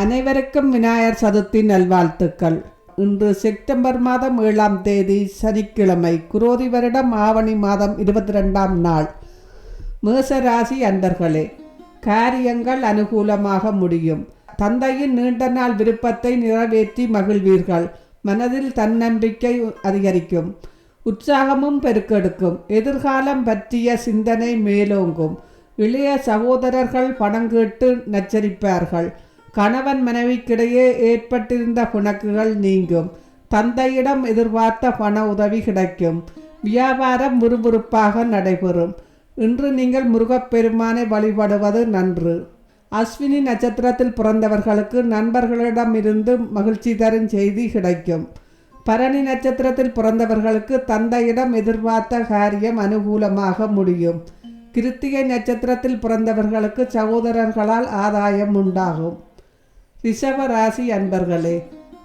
அனைவருக்கும் விநாயகர் சதுர்த்தி நல்வாழ்த்துக்கள். இன்று செப்டம்பர் மாதம் ஏழாம் தேதி சனிக்கிழமை குரோதி வருடம் ஆவணி மாதம் இருபத்தி ரெண்டாம் நாள். மேசராசி அன்பர்களே காரியங்கள் அனுகூலமாக முடியும். தந்தையின் நீண்ட நாள் விருப்பத்தை நிறைவேற்றி மகிழ்வீர்கள். மனதில் தன்னம்பிக்கை அதிகரிக்கும். உற்சாகமும் பெருக்கெடுக்கும். எதிர்காலம் பற்றிய சிந்தனை மேலோங்கும். இளைய சகோதரர்கள் பணம் கேட்டு நச்சரிப்பார்கள். கணவன் மனைவிக்கிடையே ஏற்பட்டிருந்த புணக்குகள் நீங்கும். தந்தையிடம் எதிர்பார்த்த பண உதவி கிடைக்கும். வியாபாரம் விறுவிறுப்பாக நடைபெறும். இன்று நீங்கள் முருகப்பெருமானை வழிபடுவது நன்று. அஸ்வினி நட்சத்திரத்தில் பிறந்தவர்களுக்கு நண்பர்களிடமிருந்து மகிழ்ச்சி தரும் செய்தி கிடைக்கும். பரணி நட்சத்திரத்தில் பிறந்தவர்களுக்கு தந்தையிடம் எதிர்பார்த்த காரியம் அனுகூலமாக முடியும். கிருத்திகை நட்சத்திரத்தில் பிறந்தவர்களுக்கு சகோதரர்களால் ஆதாயம் உண்டாகும். ரிஷபராசி அன்பர்களே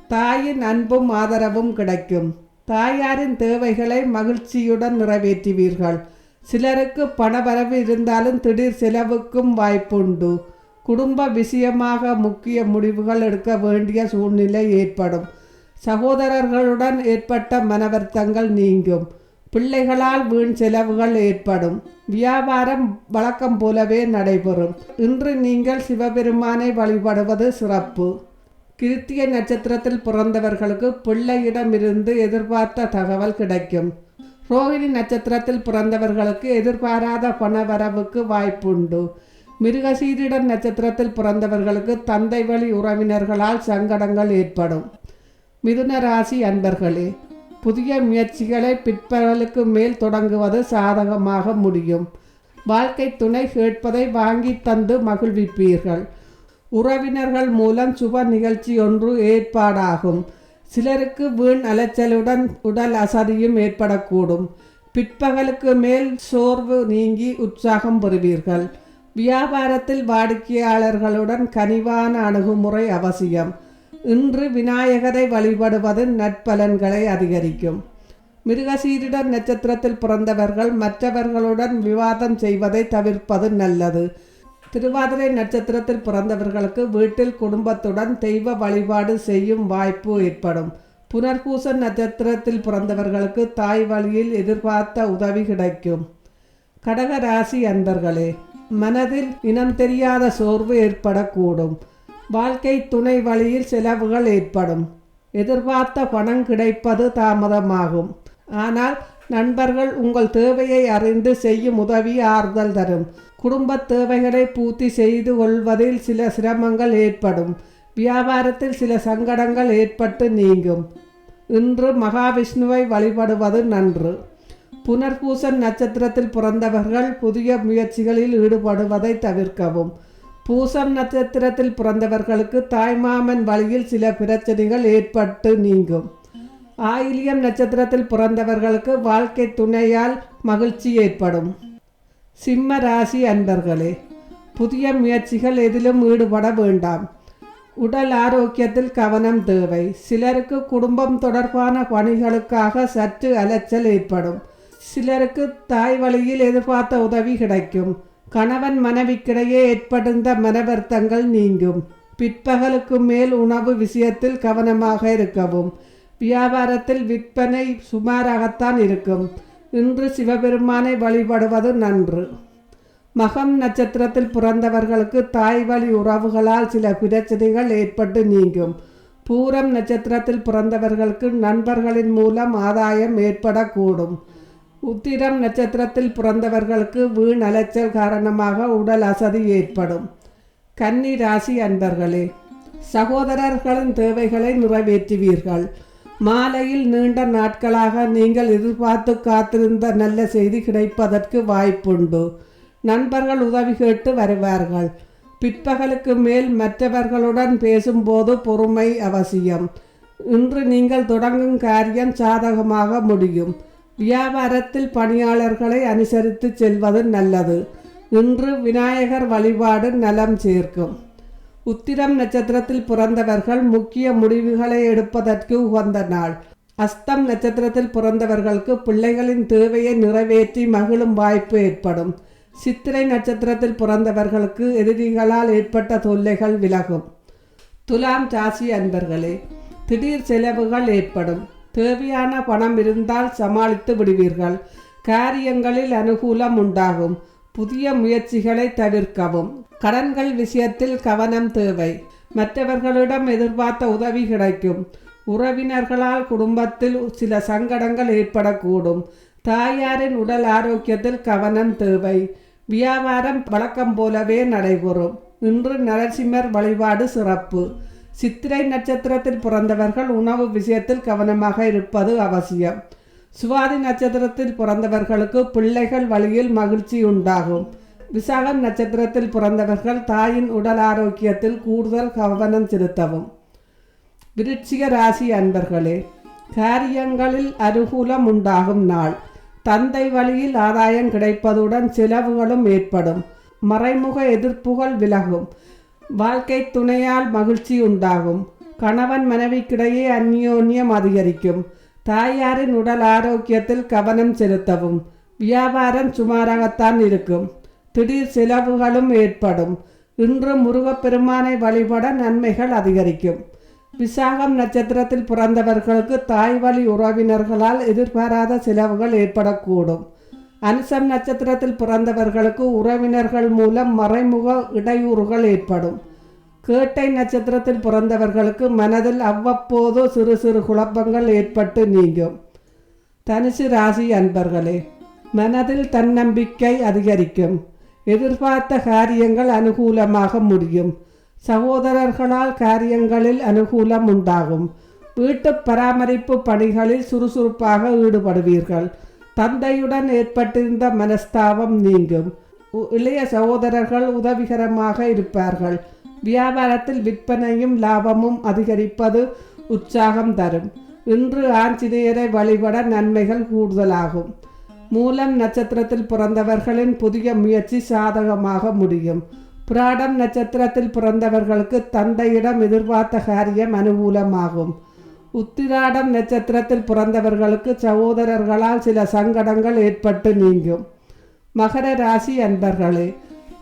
தாயின் அன்பும் ஆதரவும் கிடைக்கும். தாயாரின் தேவைகளை மகிழ்ச்சியுடன் நிறைவேற்றுவீர்கள். சிலருக்கு பணவரவு இருந்தாலும் திடீர் செலவுக்கும் வாய்ப்புண்டு. குடும்ப விஷயமாக முக்கிய முடிவுகள் எடுக்க வேண்டிய சூழ்நிலை ஏற்படும். சகோதரர்களுடன் ஏற்பட்ட மனவர்த்தங்கள் நீங்கும். பிள்ளைகளால் வீண் செலவுகள் ஏற்படும். வியாபாரம் வழக்கம் போலவே நடைபெறும். இன்று நீங்கள் சிவபெருமானை வழிபடுவது சிறப்பு. கிருத்திய நட்சத்திரத்தில் பிறந்தவர்களுக்கு பிள்ளையிடமிருந்து எதிர்பார்த்த தகவல் கிடைக்கும். ரோகிணி நட்சத்திரத்தில் பிறந்தவர்களுக்கு எதிர்பாராத பணவரவுக்கு வாய்ப்புண்டு. மிருகசீரிடம் நட்சத்திரத்தில் பிறந்தவர்களுக்கு தந்தை வழி உறவினர்களால் சங்கடங்கள் ஏற்படும். மிதுன ராசி அன்பர்களே புதிய முயற்சிகளை பிற்பகலுக்கு மேல் தொடங்குவது சாதகமாக முடியும். வாழ்க்கை துணை கேட்பதை வாங்கி தந்து மகிழ்விப்பீர்கள். உறவினர்கள் மூலம் சுப நிகழ்ச்சி ஒன்று ஏற்பாடாகும். சிலருக்கு வீண் அலைச்சலுடன் உடல் அசதியும் ஏற்படக்கூடும். பிற்பகலுக்கு மேல் சோர்வு நீங்கி உற்சாகம் பெறுவீர்கள். வியாபாரத்தில் வாடிக்கையாளர்களுடன் கனிவான அணுகுமுறை அவசியம். இன்று விநாயகரை வழிபடுவது நற்பலன்களை அதிகரிக்கும். மிருகசீரிடர் நட்சத்திரத்தில் பிறந்தவர்கள் மற்றவர்களுடன் விவாதம் செய்வதை தவிர்ப்பது நல்லது. திருவாதிரை நட்சத்திரத்தில் பிறந்தவர்களுக்கு வீட்டில் குடும்பத்துடன் தெய்வ வழிபாடு செய்யும் வாய்ப்பு ஏற்படும். புனர்பூச நட்சத்திரத்தில் பிறந்தவர்களுக்கு தாய் வழியில் எதிர்பார்த்த உதவி கிடைக்கும். கடக ராசி அன்பர்களே மனதில் இனம் தெரியாத சோர்வு ஏற்படக்கூடும். வாழ்க்கை துணை வழியில் செலவுகள் ஏற்படும். எதிர்பார்த்த பணம் கிடைப்பது தாமதமாகும். ஆனால் நண்பர்கள் உங்கள் தேவையை அறிந்து செய்யும் உதவி ஆறுதல் தரும். குடும்ப தேவைகளை பூர்த்தி செய்து கொள்வதில் சில சிரமங்கள் ஏற்படும். வியாபாரத்தில் சில சங்கடங்கள் ஏற்பட்டு நீங்கும். இன்று மகாவிஷ்ணுவை வழிபடுவது நன்று. புனர்பூசன் நட்சத்திரத்தில் பிறந்தவர்கள் புதிய முயற்சிகளில் ஈடுபடுவதை தவிர்க்கவும். பூசம் நட்சத்திரத்தில் பிறந்தவர்களுக்கு தாய்மாமன் வழியில் சில பிரச்சனைகள் ஏற்பட்டு நீங்கும். ஆயிலியம் நட்சத்திரத்தில் பிறந்தவர்களுக்கு வாழ்க்கை துணையால் மகிழ்ச்சி ஏற்படும். சிம்ம ராசி அன்பர்களே புதிய முயற்சிகள் எதிலும் ஈடுபட வேண்டாம். உடல் ஆரோக்கியத்தில் கவனம் தேவை. சிலருக்கு குடும்பம் தொடர்பான பணிகளுக்காக சற்று அலைச்சல் ஏற்படும். சிலருக்கு தாய் வழியில் எதிர்பார்த்த உதவி கிடைக்கும். கணவன் மனைவிக்கிடையே ஏற்படுந்த மனவர்த்தங்கள் நீங்கும். பிற்பகலுக்கு மேல் உணவு விஷயத்தில் கவனமாக இருக்கவும் வியாபாரத்தில் விற்பனை சுமாராகத்தான் இருக்கும். இன்று சிவபெருமானை வழிபடுவது நன்று. மகம் நட்சத்திரத்தில் பிறந்தவர்களுக்கு தாய் வழி உறவுகளால் சில பிரச்சனைகள் ஏற்பட்டு நீங்கும். பூரம் நட்சத்திரத்தில் பிறந்தவர்களுக்கு நண்பர்களின் மூலம் ஆதாயம் ஏற்படக்கூடும். உத்திரம் நட்சத்திரத்தில் பிறந்தவர்களுக்கு வீண் அலைச்சல் காரணமாக உடல் அசதி ஏற்படும். கன்னி ராசி அன்பர்களே சகோதரர்களின் தேவைகளை நிறைவேற்றுவீர்கள். மாலையில் நீண்ட நாட்களாக நீங்கள் எதிர்பார்த்து காத்திருந்த நல்ல செய்தி கிடைப்பதற்கு வாய்ப்புண்டு. நண்பர்கள் உதவி கேட்டு வருவார்கள். பிற்பகலுக்கு மேல் மற்றவர்களுடன் பேசும்போது பொறுமை அவசியம். இன்று நீங்கள் தொடங்கும் காரியம் சாதகமாக முடியும். வியாபாரத்தில் பணியாளர்களை அனுசரித்து செல்வது நல்லது. இன்று விநாயகர் வழிபாடு நலம் சேர்க்கும். உத்திரம் நட்சத்திரத்தில் பிறந்தவர்கள் முக்கிய முடிவுகளை எடுப்பதற்கு உகந்த நாள். அஸ்தம் நட்சத்திரத்தில் பிறந்தவர்களுக்கு பிள்ளைகளின் தேவையை நிறைவேற்றி மகிழும் வாய்ப்பு ஏற்படும். சித்திரை நட்சத்திரத்தில் பிறந்தவர்களுக்கு எதிரிகளால் ஏற்பட்ட தொல்லைகள் விலகும். துலாம் ராசி அன்பர்களே திடீர் செலவுகள் ஏற்படும். தேவையான பணம் இருந்தால் சமாளித்து விடுவீர்கள். காரியங்களில் அனுகூலம் உண்டாகும். புதிய முயற்சிகளை தவிர்க்கவும். கடன்கள் விஷயத்தில் கவனம் தேவை. மற்றவர்களிடம் எதிர்பார்த்த உதவி கிடைக்கும். உறவினர்களால் குடும்பத்தில் சில சங்கடங்கள் ஏற்படக்கூடும். தாயாரின் உடல் ஆரோக்கியத்தில் கவனம் தேவை. வியாபாரம் வழக்கம் போலவே நடைபெறும். இன்று நரசிம்மர் வழிபாடு சிறப்பு. சித்திரை நட்சத்திரத்தில் பிறந்தவர்கள் உணவு விஷயத்தில் கவனமாக இருப்பது அவசியம். சுவாதி நட்சத்திரத்தில் பிறந்தவர்களுக்கு பிள்ளைகள் வழியில் மகிழ்ச்சி உண்டாகும். விசாகம் நட்சத்திரத்தில் பிறந்தவர்கள் தாயின் உடல் ஆரோக்கியத்தில் கூடுதல் கவனம் செலுத்தவும். விருட்சிக ராசி அன்பர்களே காரியங்களில் அனுகூலம் உண்டாகும் நாள். தந்தை வழியில் ஆதாயம் கிடைப்பதுடன் செலவுகளும் ஏற்படும். மறைமுக எதிர்ப்புகள் விலகும். வாழ்க்கை துணையால் மகிழ்ச்சி உண்டாகும். கணவன் மனைவிக்கிடையே அந்யோன்யம் அதிகரிக்கும். தாயாரின் உடல் ஆரோக்கியத்தில் கவனம் செலுத்தவும். வியாபாரம் சுமாராகத்தான் இருக்கும். திடீர் செலவுகளும் ஏற்படும். இன்று முருகப்பெருமானை வழிபட நன்மைகள் அதிகரிக்கும். விசாகம் நட்சத்திரத்தில் பிறந்தவர்களுக்கு தாய் வழி உறவினர்களால் எதிர்பாராத செலவுகள் ஏற்படக்கூடும். அனுசம் நட்சத்திரத்தில் பிறந்தவர்களுக்கு உறவினர்கள் மூலம் மறைமுக இடையூறுகள் ஏற்படும். கேட்டை நட்சத்திரத்தில் பிறந்தவர்களுக்கு மனதில் அவ்வப்போது சிறு சிறு குழப்பங்கள் ஏற்பட்டு நீங்கும். தனுசு ராசி அன்பர்களே மனதில் தன்னம்பிக்கை அதிகரிக்கும். எதிர்பார்த்த காரியங்கள் அனுகூலமாக முடியும். சகோதரர்களால் காரியங்களில் அனுகூலம் உண்டாகும். வீட்டு பராமரிப்பு பணிகளில் சுறுசுறுப்பாக ஈடுபடுவீர்கள். தந்தையுடன் ஏற்பட்டிருந்த மனஸ்தாபம் நீங்கும். இளைய சகோதரர்கள் உதவிகரமாக இருப்பார்கள். வியாபாரத்தில் விற்பனையும் லாபமும் அதிகரிப்பது உற்சாகம் தரும். இன்று ஆஞ்சநேயரை வழிபட நன்மைகள் கூடுதலாகும். மூலம் நட்சத்திரத்தில் பிறந்தவர்களின் புதிய முயற்சி சாதகமாக முடியும். புராடம் நட்சத்திரத்தில் பிறந்தவர்களுக்கு தந்தையிடம் எதிர்பார்த்த காரியம் அனுகூலமாகும். உத்திராடம் நட்சத்திரத்தில் பிறந்தவர்களுக்கு சகோதரர்களால் சில சங்கடங்கள் ஏற்பட்டு நீங்கும். மகர ராசி அன்பர்களே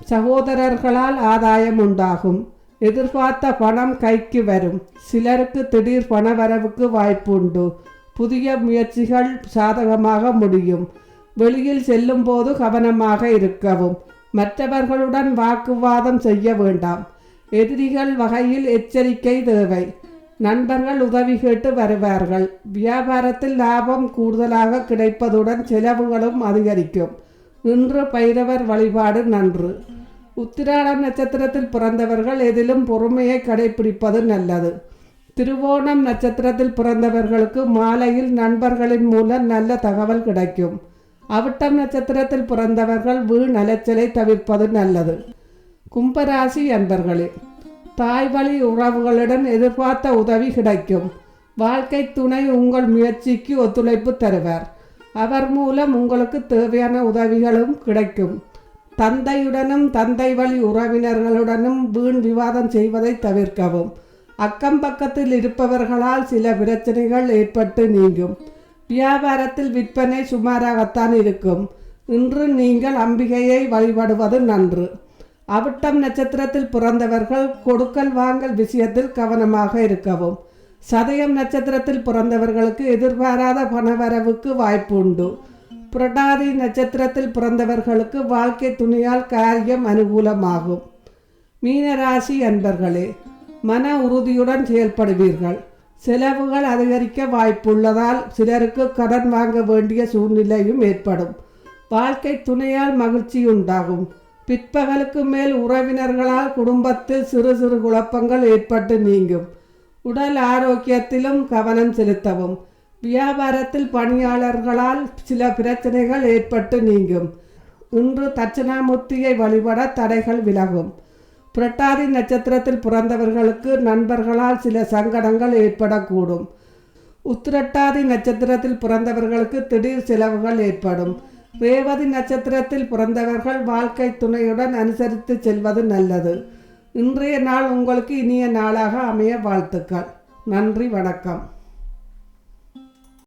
சகோதரர்களால் ஆதாயம் உண்டாகும். எதிர்பார்த்த பணம் கைக்கு வரும். சிலருக்கு திடீர் பணவரவுக்கு வாய்ப்பு உண்டு. புதிய முயற்சிகள் சாதகமாக முடியும். வெளியில் செல்லும்போது கவனமாக இருக்கவும். மற்றவர்களுடன் வாக்குவாதம் செய்ய வேண்டாம். எதிரிகள் வகையில் எச்சரிக்கை தேவை. நண்பர்கள் உதவி கேட்டு வருவார்கள். வியாபாரத்தில் லாபம் கூடுதலாக கிடைப்பதுடன் செலவுகளும் அதிகரிக்கும். இன்று பைரவர் வழிபாடு நன்று. உத்திராட நட்சத்திரத்தில் பிறந்தவர்கள் எதிலும் பொறுமையை கடைபிடிப்பது நல்லது. திருவோணம் நட்சத்திரத்தில் பிறந்தவர்களுக்கு மாலையில் நண்பர்களின் மூலம் நல்ல தகவல் கிடைக்கும். அவிட்டம் நட்சத்திரத்தில் பிறந்தவர்கள் வீண் அலைச்சலை தவிர்ப்பது நல்லது. கும்பராசி அன்பர்களே தாய் வழி உறவுகளுடன் எதிர்பார்த்த உதவி கிடைக்கும். வாழ்க்கை துணை உங்கள் முயற்சிக்கு ஒத்துழைப்பு தருவார். அவர் மூலம் உங்களுக்கு தேவையான உதவிகளும் கிடைக்கும். தந்தையுடனும் தந்தை வழி உறவினர்களுடனும் வீண் விவாதம் செய்வதை தவிர்க்கவும். அக்கம் பக்கத்தில் இருப்பவர்களால் சில பிரச்சனைகள் ஏற்பட்டு நீங்கும். வியாபாரத்தில் விற்பனை சுமாராகத்தான் இருக்கும். இன்று நீங்கள் அம்பிகையை வழிபடுவது நன்று. அவிட்டம் நட்சத்திரத்தில் பிறந்தவர்கள் கொடுக்கல் வாங்கல் விஷயத்தில் கவனமாக இருக்கவும். சதயம் நட்சத்திரத்தில் பிறந்தவர்களுக்கு எதிர்பாராத பணவரவுக்கு வாய்ப்பு உண்டு புரட்டாதி நட்சத்திரத்தில் பிறந்தவர்களுக்கு வாழ்க்கை துணையால் காரியம் அனுகூலமாகும். மீனராசி அன்பர்களே மன உறுதியுடன் செயல்படுவீர்கள். செலவுகள் அதிகரிக்க வாய்ப்புள்ளதால் சிலருக்கு கடன் வாங்க வேண்டிய சூழ்நிலையும் ஏற்படும். வாழ்க்கை துணையால் மகிழ்ச்சி உண்டாகும். பிற்பகலுக்கு மேல் உறவினர்களால் குடும்பத்தில் சிறு சிறு குழப்பங்கள் ஏற்பட்டு நீங்கும். உடல் ஆரோக்கியத்திலும் கவனம் செலுத்தவும். வியாபாரத்தில் பணியாளர்களால் சில பிரச்சனைகள் ஏற்பட்டு நீங்கும். இன்று தட்சிணாமூர்த்தியை வழிபட தடைகள் விலகும். புரட்டாதி நட்சத்திரத்தில் பிறந்தவர்களுக்கு நண்பர்களால் சில சங்கடங்கள் ஏற்படக்கூடும். உத்திரட்டாதி நட்சத்திரத்தில் பிறந்தவர்களுக்கு திடீர் செலவுகள் ஏற்படும். ரேவதி நட்சத்திரத்தில் பிறந்தவர்கள் வாழ்க்கை துணையுடன் அனுசரித்து செல்வது நல்லது. இன்றைய நாள் உங்களுக்கு இனிய நாளாக அமைய வாழ்த்துக்கள். நன்றி வணக்கம்.